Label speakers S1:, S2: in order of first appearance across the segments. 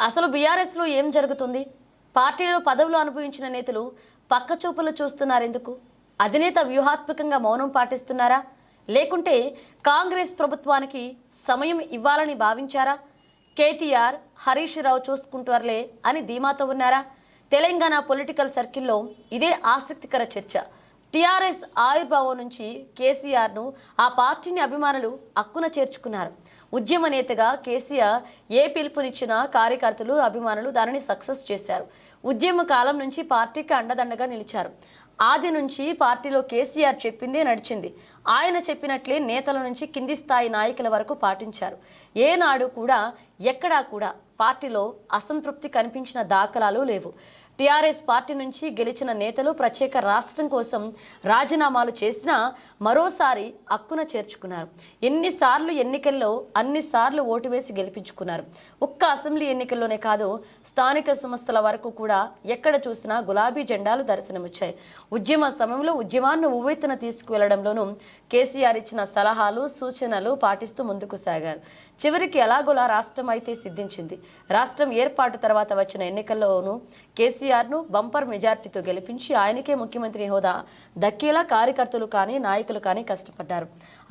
S1: అసలు బీఆర్ఎస్లో ఏం జరుగుతుంది? పార్టీలో పదవులు అనుభవించిన నేతలు పక్కచూపులు చూస్తున్నారెందుకు? అధినేత వ్యూహాత్మకంగా మౌనం పాటిస్తున్నారా? లేకుంటే కాంగ్రెస్ ప్రభుత్వానికి సమయం ఇవ్వాలని భావించారా? కేటీఆర్ హరీష్ రావు చూసుకుంటారులే అని ధీమాతో ఉన్నారా? తెలంగాణ పొలిటికల్ సర్కిల్లో ఇదే ఆసక్తికర చర్చ. టీఆర్ఎస్ ఆవిర్భావం నుంచి కేసీఆర్ను ఆ పార్టీని అభిమానులు అక్కున చేర్చుకున్నారు. ఉద్యమ నేతగా కేసీఆర్ ఏ పిలుపునిచ్చినా కార్యకర్తలు అభిమానులు దానిని సక్సెస్ చేశారు. ఉద్యమ కాలం నుంచి పార్టీకి అండదండగా నిలిచారు. ఆది నుంచి పార్టీలో కేసీఆర్ చెప్పిందే నడిచింది. ఆయన చెప్పినట్లే నేతల నుంచి కింది స్థాయి నాయకుల వరకు పాటించారు. ఏనాడు కూడా ఎక్కడా కూడా పార్టీలో అసంతృప్తి కనిపించిన దాఖలాలు లేవు. టీఆర్ఎస్ పార్టీ నుంచి గెలిచిన నేతలు ప్రత్యేక రాష్ట్రం కోసం రాజీనామాలు చేసినా మరోసారి అక్కున చేర్చుకున్నారు. ఎన్నిసార్లు ఎన్నికల్లో అన్నిసార్లు ఓటు వేసి గెలిపించుకున్నారు. ఒక్క అసెంబ్లీ ఎన్నికల్లోనే కాదు స్థానిక సంస్థల వరకు కూడా ఎక్కడ చూసినా గులాబీ జెండాలు దర్శనమిచ్చాయి. ఉద్యమ సమయంలో ఉద్యమాన్ని ఉవ్వెత్తున తీసుకువెళ్ళడంలోనూ కేసీఆర్ ఇచ్చిన సలహాలు సూచనలు పాటిస్తూ ముందుకు సాగారు. చివరికి ఎలాగోలా రాష్ట్రం అయితే సిద్ధించింది. రాష్ట్రం ఏర్పాటు తర్వాత వచ్చిన ఎన్నికల్లోనూ కేసీఆర్ను బంపర్ మెజార్టీతో గెలిపించి ఆయనకే ముఖ్యమంత్రి హోదా దక్కేలా కార్యకర్తలు కానీ నాయకులు కానీ కష్టపడ్డారు.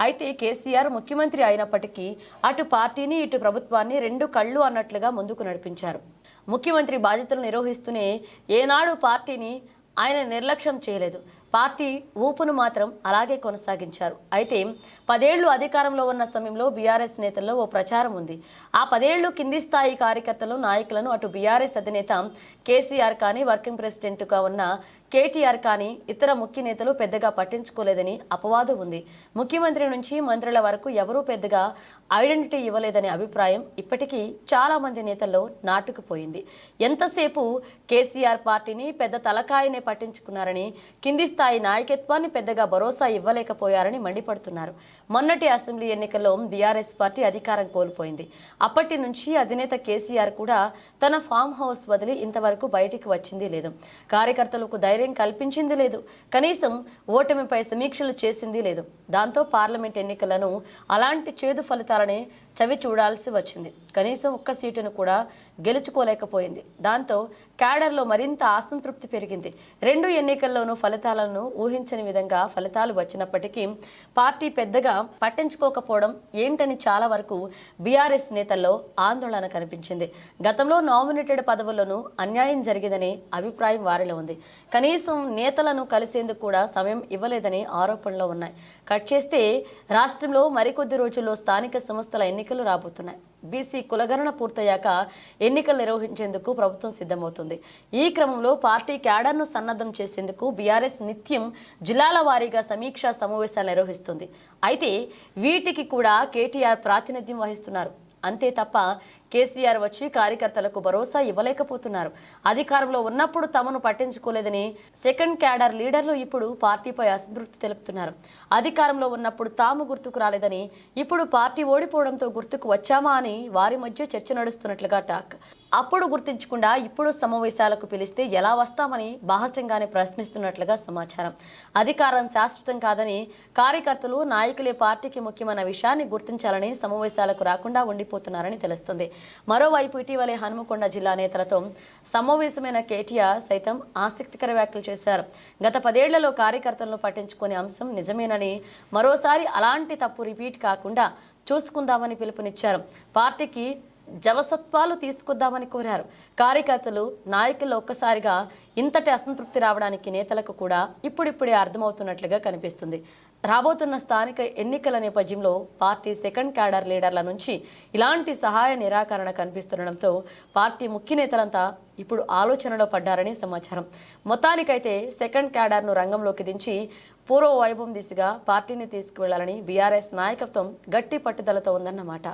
S1: అయితే కేసీఆర్ ముఖ్యమంత్రి అయినప్పటికీ అటు పార్టీని ఇటు ప్రభుత్వాన్ని రెండు కళ్ళు అన్నట్లుగా ముందుకు నడిపించారు. ముఖ్యమంత్రి బాధ్యతలు నిర్వహిస్తూనే ఏనాడు పార్టీని ఆయన నిర్లక్ష్యం చేయలేదు. పార్టీ ఊపును మాత్రం అలాగే కొనసాగించారు. అయితే పదేళ్ళు అధికారంలో ఉన్న సమయంలో బీఆర్ఎస్ నేతల్లో ఓ ప్రచారం ఉంది. ఆ పదేళ్ళు కింది స్థాయి కార్యకర్తలు నాయకులను అటు బీఆర్ఎస్ అధినేత కేసీఆర్ కానీ వర్కింగ్ ప్రెసిడెంట్గా ఉన్న కేటీఆర్ కానీ ఇతర ముఖ్య నేతలు పెద్దగా పట్టించుకోలేదని అపవాదు ఉంది. ముఖ్యమంత్రి నుంచి మంత్రుల వరకు ఎవరూ పెద్దగా ఐడెంటిటీ ఇవ్వలేదనే అభిప్రాయం ఇప్పటికీ చాలామంది నేతల్లో నాటుకుపోయింది. ఎంతసేపు కేసీఆర్ పార్టీని పెద్ద తలకాయనే పట్టించుకున్నారని కింది స్థాయి నాయకత్వాన్ని పెద్దగా భరోసా ఇవ్వలేకపోయారని మండిపడుతున్నారు. మొన్నటి అసెంబ్లీ ఎన్నికల్లో బీఆర్ఎస్ పార్టీ అధికారం కోల్పోయింది. అప్పటి నుంచి అధినేత కేసీఆర్ కూడా తన ఫామ్ హౌస్ వదిలి ఇంతవరకు బయటికి వచ్చింది లేదు. కార్యకర్తలకు ధైర్యం కల్పించింది లేదు. కనీసం ఓటమిపై సమీక్షలు చేసింది లేదు. దాంతో పార్లమెంట్ ఎన్నికలను అలాంటి చేదు ఫలితాలనే చవి చూడాల్సి వచ్చింది. కనీసం ఒక్క సీటును కూడా గెలుచుకోలేకపోయింది. దాంతో క్యాడర్లో మరింత అసంతృప్తి పెరిగింది. రెండు ఎన్నికల్లోనూ ఫలితాలను ఊహించని విధంగా ఫలితాలు వచ్చినప్పటికీ పార్టీ పెద్దగా పట్టించుకోకపోవడం ఏంటని చాలా వరకు బీఆర్ఎస్ నేతల్లో ఆందోళన కనిపించింది. గతంలో నామినేటెడ్ పదవుల్లోనూ అన్యాయం జరిగిందని అభిప్రాయం వారిలో ఉంది. కనీసం నేతలను కలిసేందుకు కూడా సమయం ఇవ్వలేదని ఆరోపణలు ఉన్నాయి. కట్ చేస్తే రాష్ట్రంలో మరికొద్ది రోజుల్లో స్థానిక సంస్థల ఎన్నికలు రాబోతున్నాయి. బీసీ కులగణన పూర్తయ్యాక ఎన్నికలు నిర్వహించేందుకు ప్రభుత్వం సిద్ధమవుతుంది. ఈ క్రమంలో పార్టీ క్యాడర్ను సన్నద్ధం చేసేందుకు బీఆర్ఎస్ నిత్యం జిల్లాల వారీగా సమీక్షా సమావేశాలు నిర్వహిస్తుంది. అయితే వీటికి కూడా కేటీఆర్ ప్రాతినిధ్యం వహిస్తున్నారు. అంతే తప్ప కేసీఆర్ వచ్చి కార్యకర్తలకు భరోసా ఇవ్వలేకపోతున్నారు. అధికారంలో ఉన్నప్పుడు తమను పట్టించుకోలేదని సెకండ్ క్యాడర్ లీడర్లు ఇప్పుడు పార్టీపై అసంతృప్తి తెలుపుతున్నారు. అధికారంలో ఉన్నప్పుడు తాము గుర్తుకు రాలేదని ఇప్పుడు పార్టీ ఓడిపోవడంతో గుర్తుకు వచ్చామా అని వారి మధ్య చర్చ నడుస్తున్నట్లుగా టాక్. అప్పుడు గుర్తించకుండా ఇప్పుడు సమావేశాలకు పిలిస్తే ఎలా వస్తామని బాహస్యంగానే ప్రశ్నిస్తున్నట్లుగా సమాచారం. అధికారం శాశ్వతం కాదని కార్యకర్తలు నాయకులే పార్టీకి ముఖ్యమైన విషయాన్ని గుర్తించాలని సమావేశాలకు రాకుండా ఉండిపోతున్నారని తెలుస్తుంది. మరోవైపు ఇటీవలే హనుమకొండ జిల్లా నేతలతో సమావేశమైన కేటీఆర్ సైతం ఆసక్తికర వ్యాఖ్యలు చేశారు. గత పదేళ్ళలో కార్యకర్తలను పట్టించుకునే అంశం నిజమేనని మరోసారి అలాంటి తప్పు రిపీట్ కాకుండా చూసుకుందామని పిలుపునిచ్చారు. పార్టీకి జవసత్వాలు తీసుకొద్దామని కోరారు. కార్యకర్తలు నాయకుల్లో ఒక్కసారిగా ఇంతటి అసంతృప్తి రావడానికి నేతలకు కూడా ఇప్పుడిప్పుడే అర్థమవుతున్నట్లుగా కనిపిస్తుంది. రాబోతున్న స్థానిక ఎన్నికల నేపథ్యంలో పార్టీ సెకండ్ క్యాడర్ లీడర్ల నుంచి ఇలాంటి సహాయ నిరాకరణ కనిపిస్తుండడంతో పార్టీ ముఖ్య నేతలంతా ఇప్పుడు ఆలోచనలో పడ్డారని సమాచారం. మొత్తానికైతే సెకండ్ క్యాడర్ను రంగంలోకి దించి పూర్వ వైభవం దిశగా పార్టీని తీసుకువెళ్ళాలని బీఆర్ఎస్ నాయకత్వం గట్టి పట్టుదలతో ఉందన్నమాట.